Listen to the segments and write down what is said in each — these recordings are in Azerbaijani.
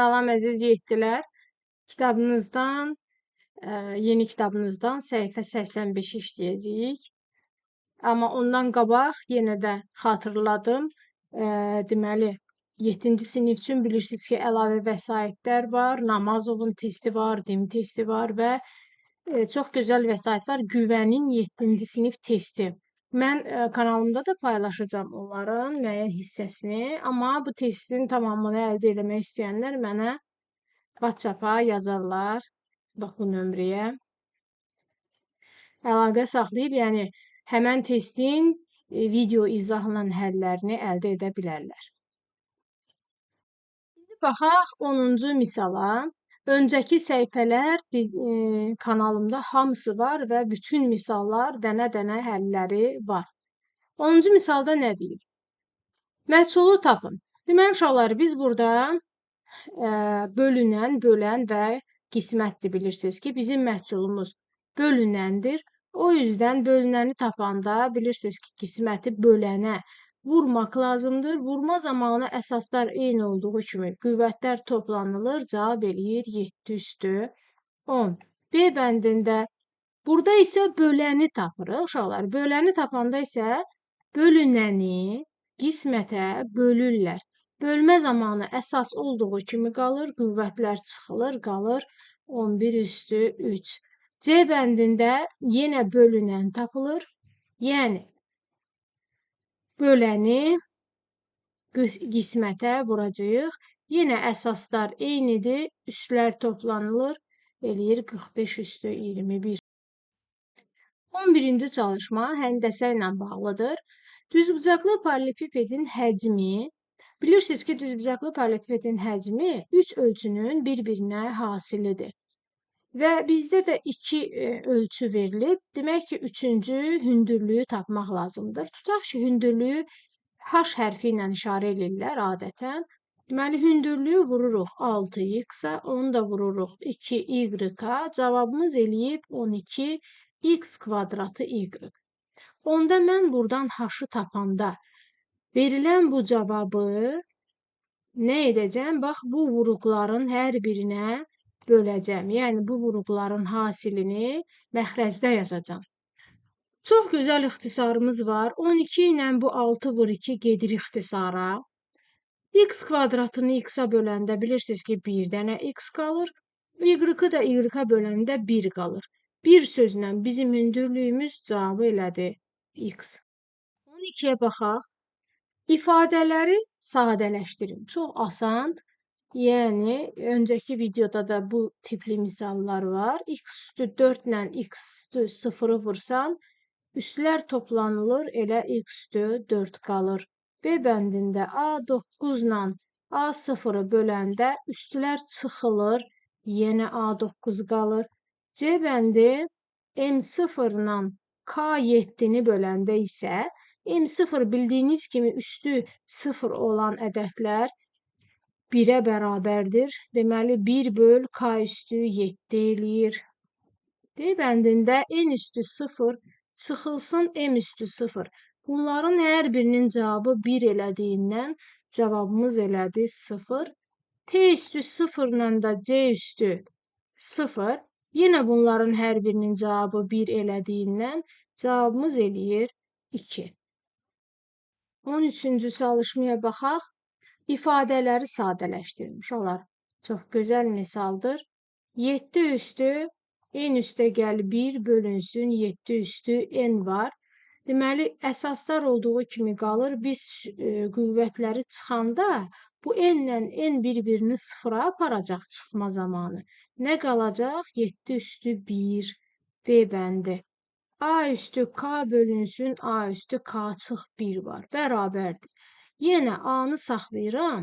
Salam əziz yeddilər. Kitabınızdan, ə, yeni kitabınızdan səhifə 85 işləyəcəyik. Amma ondan qabaq yenə də xatırladım. Ə, deməli, 7-ci sinif üçün bilirsiniz ki, əlavə vəsaitlər var. Namazovun testi var, dim testi var və ə, çox gözəl vəsait var. Güvənin 7-ci sinif testi. Mən ə, kanalımda da paylaşacağam onların müəyyən hissəsini, amma bu testin tamamını əldə etmək istəyənlər mənə WhatsApp-a yazarlar. Bax bu nömrəyə. Əlaqə saxlayıb, yəni həmən testin e, video izahla həllərini əldə edə bilərlər. İndi baxaq 10-cu misala. Öncəki səhifələr e, kanalımda hamısı var və bütün misallar dənə-dənə həlləri var. 10-cu misalda nə deyir? Məhsulu tapın. Deməli uşaqlar, biz burada ə, bölünən, bölən və qismətdir bilirsiniz ki, bizim məhsulumuz bölünəndir. O yüzden bölünəni tapanda bilirsiniz ki, qisməti bölənə vurmaq lazımdır. Vurma zamanı əsaslar eyni olduğu kimi qüvvətlər toplanılır, cavab eləyir 7 üstü 10. B bəndində burada isə böləni tapırıq uşaqlar. Böləni tapanda isə bölünəni qismətə bölürlər. Bölmə zamanı əsas olduğu kimi qalır, qüvvətlər çıxılır, qalır 11 üstü 3. C bəndində yenə bölünən tapılır. Yəni böləni qismətə vuracağıq. Yenə əsaslar eynidir. Üstlər toplanılır. Eləyir 45 üstü 21. 11-ci çalışma həndəsə ilə bağlıdır. Düzbucaqlı paralelipipedin həcmi Bilirsiniz ki, düzbucaqlı paralelipipedin həcmi 3 ölçünün bir-birinə hasilidir. Və bizdə də 2 e, ölçü verilib. Demək ki, üçüncü hündürlüyü tapmaq lazımdır. Tutaq ki, hündürlüyü H hərfi ilə işarə edirlər adətən. Deməli, hündürlüyü vururuq 6x-a, onu da vururuq 2y-a. Cavabımız eləyib 12x kvadratı y. Onda mən buradan h-ı tapanda verilən bu cavabı nə edəcəm? Bax, bu vuruqların hər birinə böləcəm. Yəni bu vuruqların hasilini məxrəcdə yazacağam. Çox gözəl ixtisarımız var. 12 ilə bu 6 vur 2 gedir ixtisara. x kvadratını x-a böləndə bilirsiniz ki, 1 dənə x qalır. Y-ı da y-a böləndə 1 qalır. Bir sözlə bizim hündürlüyümüz cavabı elədi x. 12-yə baxaq. İfadələri sadələşdirin. Çox asandır. Yəni, öncəki videoda da bu tipli misallar var. x üstü 4 ilə x üstü 0-ı vursan, üstlər toplanılır, elə x üstü 4 qalır. B bəndində A9 ilə A0-ı böləndə üstlər çıxılır, yenə A9 qalır. C bəndi M0 ilə K7-ni böləndə isə M0 bildiyiniz kimi üstü 0 olan ədədlər 1-ə bərabərdir. Deməli 1 böl k üstü 7 eləyir. D bəndində n üstü 0 çıxılsın m üstü 0. Bunların hər birinin cavabı 1 elədiyindən cavabımız elədi 0. T üstü 0 ilə də C üstü 0. Yenə bunların hər birinin cavabı 1 elədiyindən cavabımız eləyir 2. 13-cü çalışmaya baxaq. İfadələri sadələşdirin. Uşaqlar, çox gözəl misaldır. 7 üstü n üstə gəl 1 bölünsün 7 üstü n var. Deməli, əsaslar olduğu kimi qalır. Biz e, qüvvətləri çıxanda bu n-lə n bir-birini sıfıra aparacaq çıxma zamanı. Nə qalacaq? 7 üstü 1 B bəndi. A üstü K bölünsün A üstü K çıx 1 var. Bərabərdir. Yenə A-nı saxlayıram.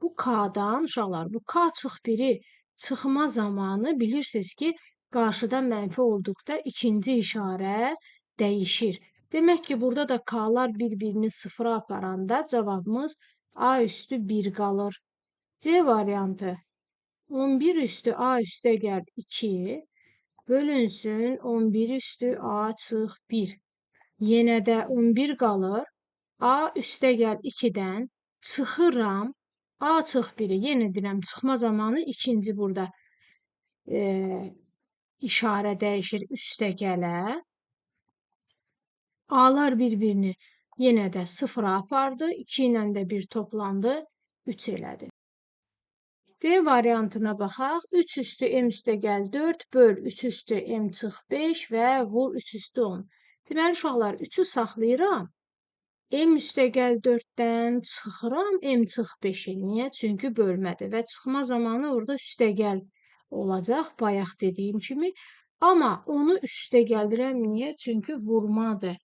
Bu K-dan uşaqlar, bu K çıx biri çıxma zamanı bilirsiniz ki, qarşıda mənfi olduqda ikinci işarə dəyişir. Demək ki, burada da K-lar bir-birini sıfıra aparanda cavabımız A üstü 1 qalır. C variantı 11 üstü A üstə gəl 2 bölünsün 11 üstü A çıx 1. Yenə də 11 qalır. A üstə gəl 2-dən çıxıram A çıx 1-i yenə deyirəm çıxma zamanı ikinci burada e, işarə dəyişir üstəgələ. A-lar bir-birini yenə də sıfıra apardı. 2 ilə də 1 toplandı, 3 elədi. D variantına baxaq. 3 üstü m üstəgəl 4 böl 3 üstü m çıx 5 və vur 3 üstü 10. Deməli uşaqlar 3-ü saxlayıram. M üstəgəl 4-dən çıxıram m çıx 5-i. Niyə? Çünki bölmədir və çıxma zamanı orada üstəgəl olacaq, bayaq dediyim kimi. Amma onu üstəgəldirəm niyə? Çünki vurmadır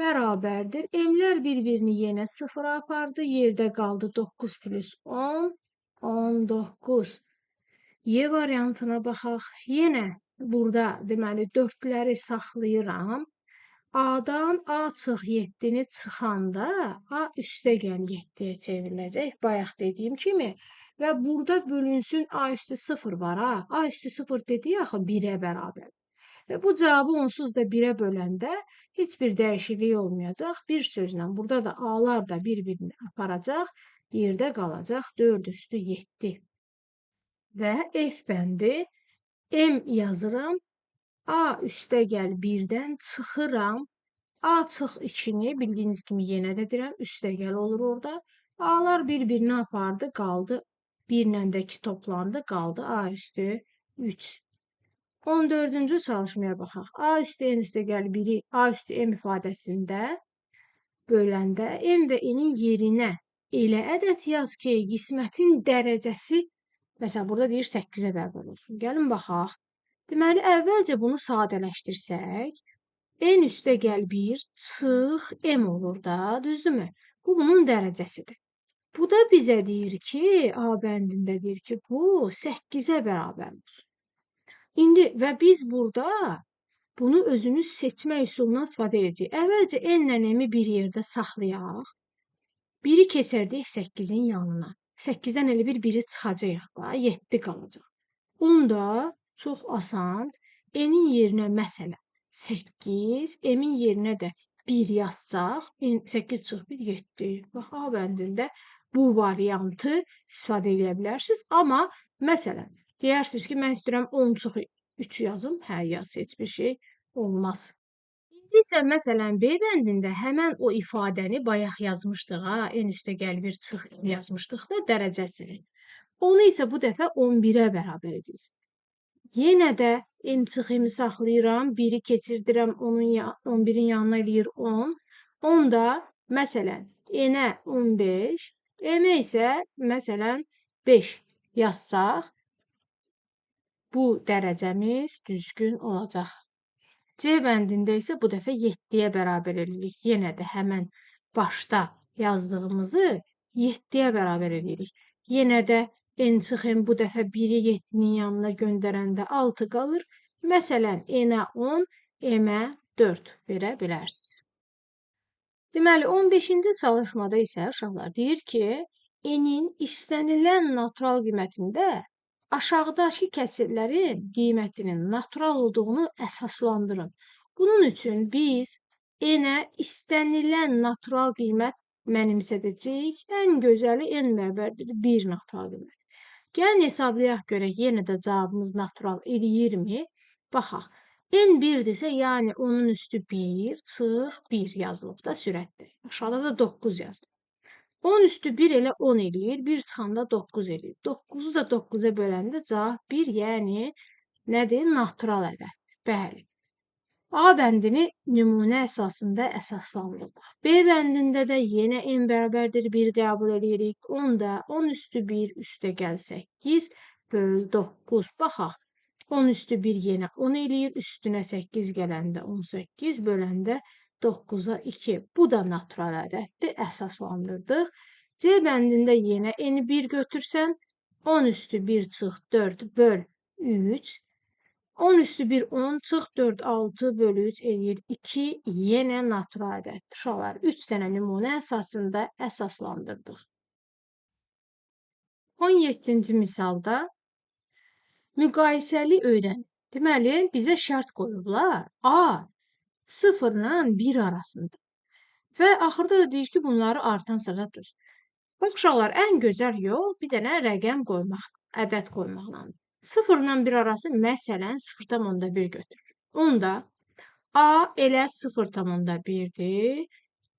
bərabərdir. M-lər bir-birini yenə sıfıra apardı. Yerdə qaldı 9 plus 10, 19. Y variantına baxaq. Yenə burada deməli 4-ləri saxlayıram. A-dan A çıx 7-ni çıxanda A üstəgəl 7-yə çevriləcək. Bayaq dediyim kimi. Və burada bölünsün A üstü 0 var ha. A üstü 0 dedik axı 1-ə bərabər. Və bu cavabı onsuz da 1-ə böləndə heç bir dəyişiklik olmayacaq. Bir sözlə burada da A-lar da bir-birini aparacaq. Yerdə qalacaq 4 üstü 7. Və F bəndi M yazıram. A üstəgəl 1-dən çıxıram. A çıx 2-ni bildiyiniz kimi yenə də deyirəm, üstəgəl olur orada. A-lar bir-birini apardı, qaldı 1 ilə də 2 toplandı, qaldı A üstü 3. 14-cü çalışmaya baxaq. A üstü n üstə gəl 1-i A üstü m ifadəsində böləndə m və n-in yerinə elə ədəd yaz ki, qismətin dərəcəsi məsələn burada deyir 8-ə bərabər olsun. Gəlin baxaq. Deməli əvvəlcə bunu sadələşdirsək, n üstə gəl 1 çıx m olur da, düzdürmü? Bu bunun dərəcəsidir. Bu da bizə deyir ki, A bəndində deyir ki, bu 8-ə bərabər olsun. İndi və biz burada bunu özümüz seçmə üsulundan istifadə edəcəyik. Əvvəlcə n-lə m-i bir yerdə saxlayaq. 1-i keçirdik 8-in yanına. 8-dən elə bir 1-i çıxacağıq da, 7 qalacaq. Onda çox asan. N-in yerinə məsələn 8, m-in yerinə də 1 yazsaq, 8 çıx 1 7. Bax, A bəndində bu variantı istifadə edə bilərsiniz. Amma məsələn Deyirsiniz ki, mən istəyirəm 10 çıx 3 yazım. Hə, yaz, heç bir şey olmaz. İndi isə məsələn B bəndində həmən o ifadəni bayaq yazmışdıq ha, en üstə gəl bir çıx yazmışdıq da dərəcəsini. Onu isə bu dəfə 11-ə bərabər edəcəyik. Yenə də m çıxımı saxlayıram, 1-i keçirdirəm, onun 11-in yanına eləyir 10. Onda məsələn n-ə 15, m-ə isə məsələn 5 yazsaq, bu dərəcəmiz düzgün olacaq. C bəndində isə bu dəfə 7-yə bərabər edirik. Yenə də həmən başda yazdığımızı 7-yə bərabər edirik. Yenə də n çıx n bu dəfə 1-i 7-nin yanına göndərəndə 6 qalır. Məsələn, n-ə 10, m-ə 4 verə bilərsiniz. Deməli, 15-ci çalışmada isə uşaqlar deyir ki, n-in istənilən natural qiymətində aşağıdakı kəsirlərin qiymətinin natural olduğunu əsaslandırın. Bunun üçün biz n-ə istənilən natural qiymət mənimsədəcəyik. Ən gözəli n bərabərdir 1 natural qiymət. Gəlin hesablayaq görək yenə də cavabımız natural eləyirmi? Baxaq. n 1-dirsə, yəni onun üstü 1 çıx 1 yazılıb da sürətdə. Aşağıda da 9 yazılıb. 10 üstü 1 elə 10 eləyir. 1 çıxanda 9 eləyir. 9-u da 9-a böləndə cavab 1, yəni nədir? Natural ədəddir. Bəli. A bəndini nümunə əsasında əsaslandırırıq. B bəndində də yenə n bərabərdir 1 qəbul edirik. Onda 10 üstü 1 üstə gəl 8 böl 9. Baxaq. 10 üstü 1 yenə 10 eləyir. Üstünə 8 gələndə 18 böləndə 9-a 2. Bu da natural ədəddir. Əsaslandırdıq. C bəndində yenə n 1 götürsən, 10 üstü 1 çıx 4 böl 3. 10 üstü 1 10 çıx 4 6 böl 3 eləyir 2. Yenə natural ədəddir. Uşaqlar 3 dənə nümunə əsasında əsaslandırdıq. 17-ci misalda müqayisəli öyrən. Deməli, bizə şərt qoyublar. A 0 ilə 1 arasında. Və axırda da deyir ki, bunları artan sırada düz. Bax uşaqlar, ən gözəl yol bir dənə rəqəm qoymaq, ədəd qoymaqlandır. 0 ilə 1 arası məsələn 0,1 götürürük. Onda A elə 0,1-dir.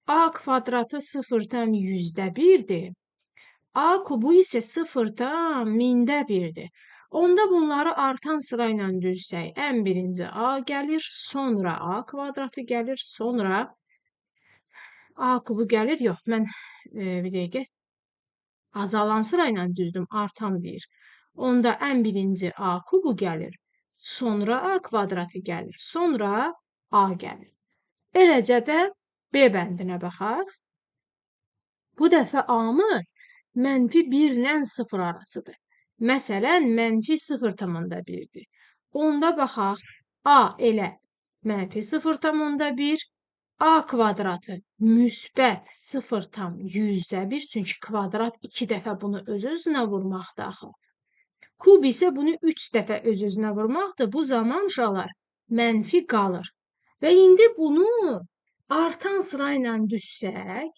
A kvadratı 0,100-dir. A kubu isə 0,1000-dir. Onda bunları artan sıra ilə düzsək, ən birinci A gəlir, sonra A kvadratı gəlir, sonra A kubu gəlir. Yox, mən e, bir dəqiqə azalan sıra ilə düzdüm, artan deyir. Onda ən birinci A kubu gəlir, sonra A kvadratı gəlir, sonra A gəlir. Eləcə də B bəndinə baxaq. Bu dəfə A-mız mənfi 1 ilə 0 arasıdır. Məsələn, mənfi 0,1-dir. Onda baxaq, A elə mənfi 0,1, A kvadratı müsbət 0,100-1, çünki kvadrat 2 dəfə bunu öz-özünə vurmaqdır axı. Kub isə bunu 3 dəfə öz-özünə vurmaqdır. Bu zaman uşaqlar mənfi qalır. Və indi bunu artan sıra ilə düzsək,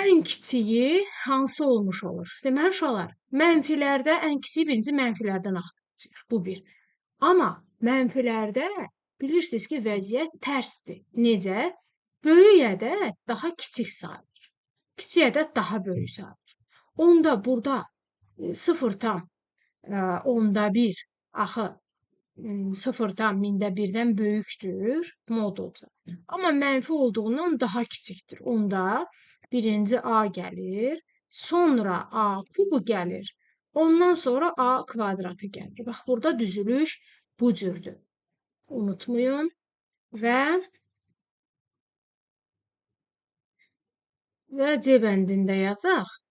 ən kiçiyi hansı olmuş olur? Deməli uşaqlar, mənfilərdə ən kiçiyi birinci mənfilərdən axtaracağıq. Bu bir. Amma mənfilərdə bilirsiniz ki, vəziyyət tərsdir. Necə? Böyük ədəd daha kiçik sayılır. Kiçik ədəd daha böyük sayılır. Onda burada 0 tam onda 1 axı 0 tam mində birdən böyükdür, mod olacaq. Amma mənfi olduğundan daha kiçikdir. Onda birinci A gəlir, sonra A kubu gəlir. Ondan sonra A kvadratı gəlir. Bax, burada düzülüş bu cürdür. Unutmayın. Və və C bəndində yazacaq.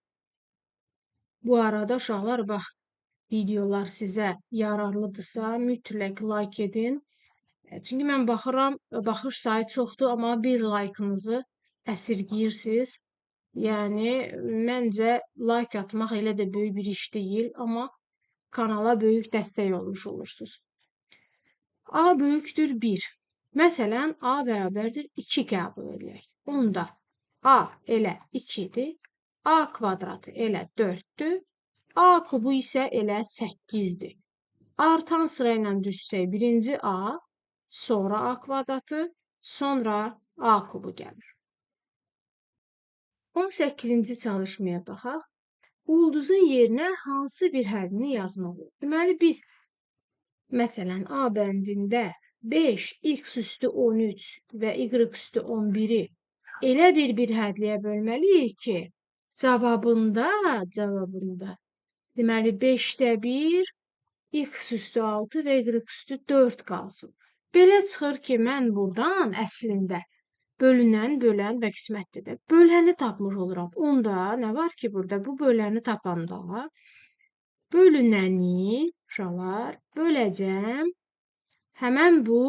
Bu arada uşaqlar, bax, videolar sizə yararlıdırsa, mütləq like edin. Çünki mən baxıram, baxış sayı çoxdur, amma bir like'ınızı əsirgiyirsiniz. Yəni məncə like atmaq elə də böyük bir iş deyil, amma kanala böyük dəstək olmuş olursunuz. A böyükdür 1. Məsələn, A bərabərdir 2 qəbul edək. Onda A elə 2-dir. A kvadratı elə 4-dür. A kubu isə elə 8-dir. Artan sıra ilə düşsək, birinci A, sonra A kvadratı, sonra A kubu gəlir. 18-ci çalışmaya baxaq. Ulduzun yerinə hansı bir hərfini yazmalıyıq? Deməli biz məsələn A bəndində 5 x üstü 13 və y üstü 11-i elə bir-bir hədliyə bölməliyik ki, cavabında, cavabında deməli 5-də 1 x üstü 6 və y üstü 4 qalsın. Belə çıxır ki, mən burdan əslində bölünən, bölən və qismətdir də. Böləni tapmış oluram. Onda nə var ki, burada bu böləni tapanda bölünəni uşaqlar böləcəm həmən bu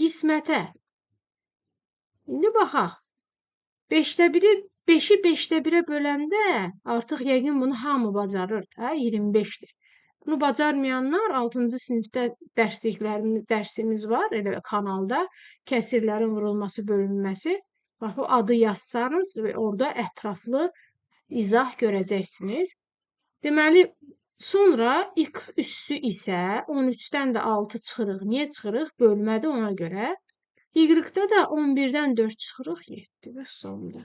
qismətə. İndi baxaq. 5-də 1-i 5-i 5-də 1-ə böləndə artıq yəqin bunu hamı bacarır da, 25-dir. Bunu bacarmayanlar 6-cı sinifdə dərsliklərimiz, dərsimiz var, elə kanalda kəsirlərin vurulması, bölünməsi. Bax, o adı yazsanız orada ətraflı izah görəcəksiniz. Deməli, sonra x üstü isə 13-dən də 6 çıxırıq. Niyə çıxırıq? Bölmədə ona görə. Y-də də 11-dən 4 çıxırıq 7 və sonda.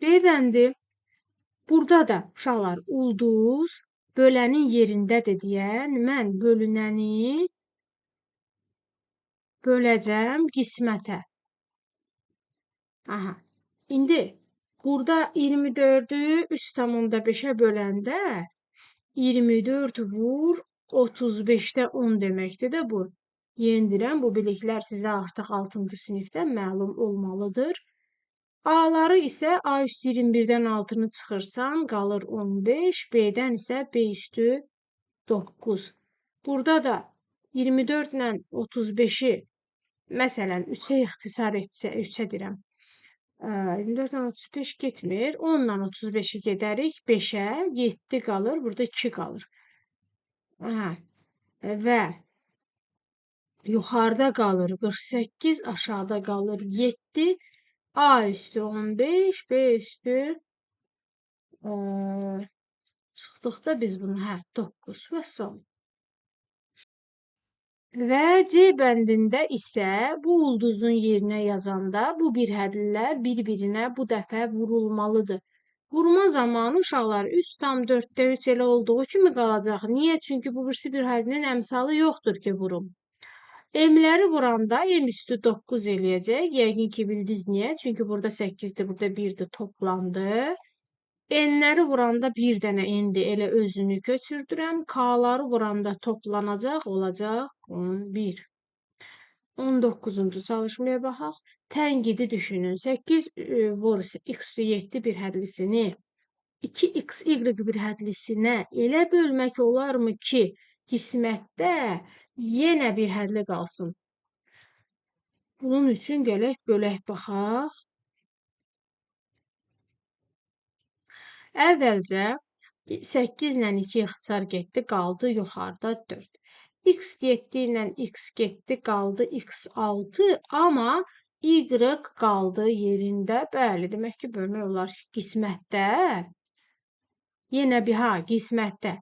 B bəndi Burada da uşaqlar ulduz bölənin yerindədir deyən mən bölünəni böləcəm qismətə. Aha. İndi burada 24-ü 3,5-ə böləndə 24 vur 35-də 10 deməkdir də bu. Yendirəm. Bu biliklər sizə artıq 6-cı sinifdə məlum olmalıdır. A-ları isə A üstü 21-dən 6-nı çıxırsan, qalır 15, B-dən isə B üstü 9. Burada da 24 ilə 35-i məsələn 3-ə ixtisar etsə, 3-ə deyirəm. 24 ilə 35 getmir. 10 ilə 35-i gedərik 5-ə, 7 qalır, burada 2 qalır. Hə. Və yuxarıda qalır 48, aşağıda qalır 7. A üstü 15, B üstü eee çıxdıqda biz bunu hə 9 vəssalam. Və C bəndində isə bu ulduzun yerinə yazanda bu bir hədlər bir-birinə bu dəfə vurulmalıdır. Vurma zamanı uşaqlar 3,4-də 3 elə olduğu kimi qalacaq. Niyə? Çünki bu birisi bir hədinin əmsalı yoxdur ki, vurum. M-ləri vuranda M üstü 9 eləyəcək. Yəqin ki, bildiniz niyə? Çünki burada 8-dir, burada 1-dir, toplandı. N-ləri vuranda bir dənə n-dir, elə özünü köçürdürəm. K-ları vuranda toplanacaq, olacaq 11. 19-cu çalışmaya baxaq. Tənqidi düşünün. 8 e, vur x üstü 7 bir hədlisini 2x y bir hədlisinə elə bölmək olarmı ki, qismətdə yenə bir hədli qalsın. Bunun üçün gələk bölək baxaq. Əvvəlcə 8 ilə 2 ixtisar getdi, qaldı yuxarıda 4. X 7 ilə x getdi, qaldı x 6, amma y qaldı yerində. Bəli, demək ki, bölmək olar ki, qismətdə yenə bir ha, qismətdə.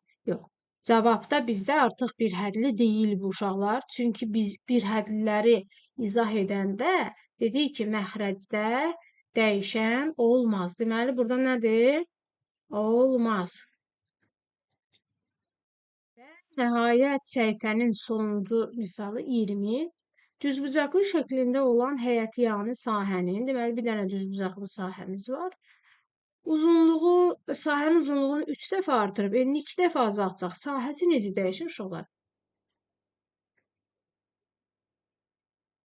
Cavabda bizdə artıq bir hədli deyil bu uşaqlar. Çünki biz bir hədliləri izah edəndə dedik ki, məxrəcdə dəyişən olmaz. Deməli, burada nədir? Olmaz. Və nəhayət səhifənin sonuncu misalı 20. Düzbucaqlı şəklində olan həyətyanı sahənin, deməli bir dənə düzbucaqlı sahəmiz var. Uzunluğu, sahənin uzunluğunu 3 dəfə artırıb, enini 2 dəfə azaltsaq, sahəsi necə dəyişir uşaqlar?